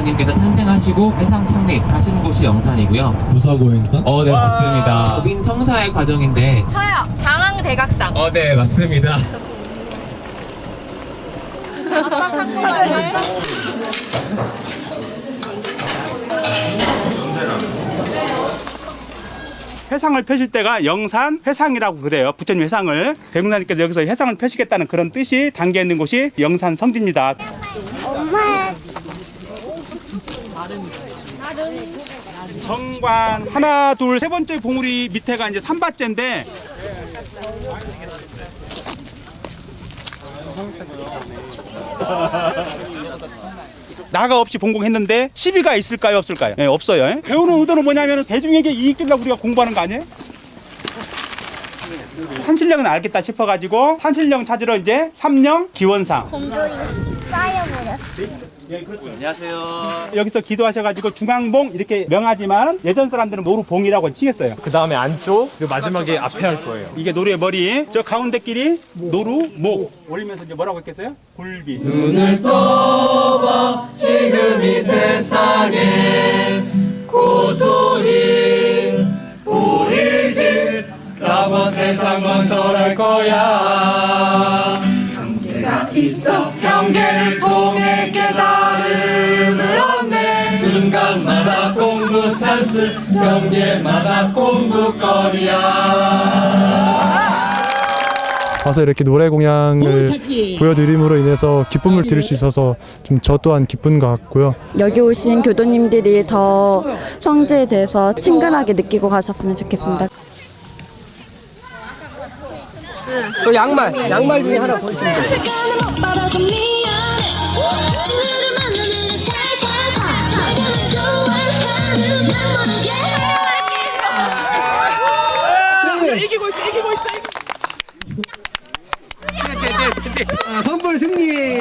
부사장님께서 탄생하시고 회상 창립하신 곳이 영산이고요. 부사고행사? 어, 네, 맞습니다. 법인 성사의 과정인데, 저요. 장항 대각상. 어, 네, 맞습니다. 회상을 펴실 때가 영산 회상이라고 그래요. 부처님 회상을 대문사님께서 여기서 회상을 펴시겠다는 그런 뜻이 담겨 있는 곳이 영산 성지입니다. 정관 하나 둘 세 번째 봉우리 밑에가 이제 삼바째인데 나가 없이 본공했는데 시비가 있을까요 없을까요? 네, 없어요. 예? 배우는 의도는 뭐냐면 대중에게 이익 주려고 우리가 공부하는 거 아니에요? 산신령은 알겠다 싶어가지고 산신령 찾으러 이제 삼령 기원상. 예, 그렇죠. 안녕하세요. 여기서 기도하셔가지고 중앙봉 이렇게 명하지만 예전 사람들은 모루 봉이라고 치겠어요. 그 다음에 안쪽, 그리고 마지막에 앞에 할 거예요. 이게 노루의 머리, 저 가운데 길이 노루 목 올리면서 이제 뭐라고 했겠어요? 굴비. 지금 이 세상에 고통이 보이지 나만 세상 건설할 거야 경계가 있어 경계를 통해 찬스 경계마다 공부거리야 와서 이렇게 노래 공연을 보여드림으로 인해서 기쁨을 드릴 수 있어서 좀 저 또한 기쁜 것 같고요. 여기 오신 교도님들이 더 성지에 대해서 친근하게 느끼고 가셨으면 좋겠습니다. 또 양말, 양말 중에 하나 보시면 돼요. 선불 승리!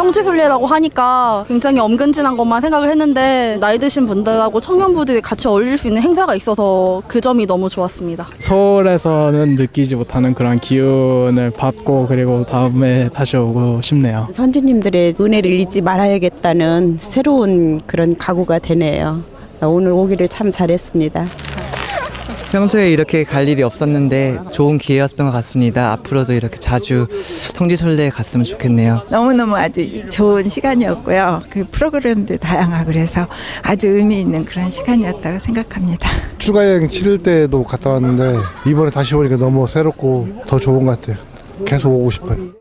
성지순례라고 하니까 굉장히 엄근진한 것만 생각을 했는데 나이 드신 분들하고 청년부들이 같이 어울릴 수 있는 행사가 있어서 그 점이 너무 좋았습니다. 서울에서는 느끼지 못하는 그런 기운을 받고 그리고 다음에 다시 오고 싶네요. 선주님들의 은혜를 잊지 말아야겠다는 새로운 그런 각오가 되네요. 오늘 오기를 참 잘했습니다. 평소에 이렇게 갈 일이 없었는데 좋은 기회였던 것 같습니다. 앞으로도 이렇게 자주 성지순례 갔으면 좋겠네요. 너무너무 아주 좋은 시간이었고요. 그 프로그램도 다양하고 그래서 아주 의미 있는 그런 시간이었다고 생각합니다. 추가 여행 치를 때도 갔다 왔는데 이번에 다시 오니까 너무 새롭고 더 좋은 것 같아요. 계속 오고 싶어요.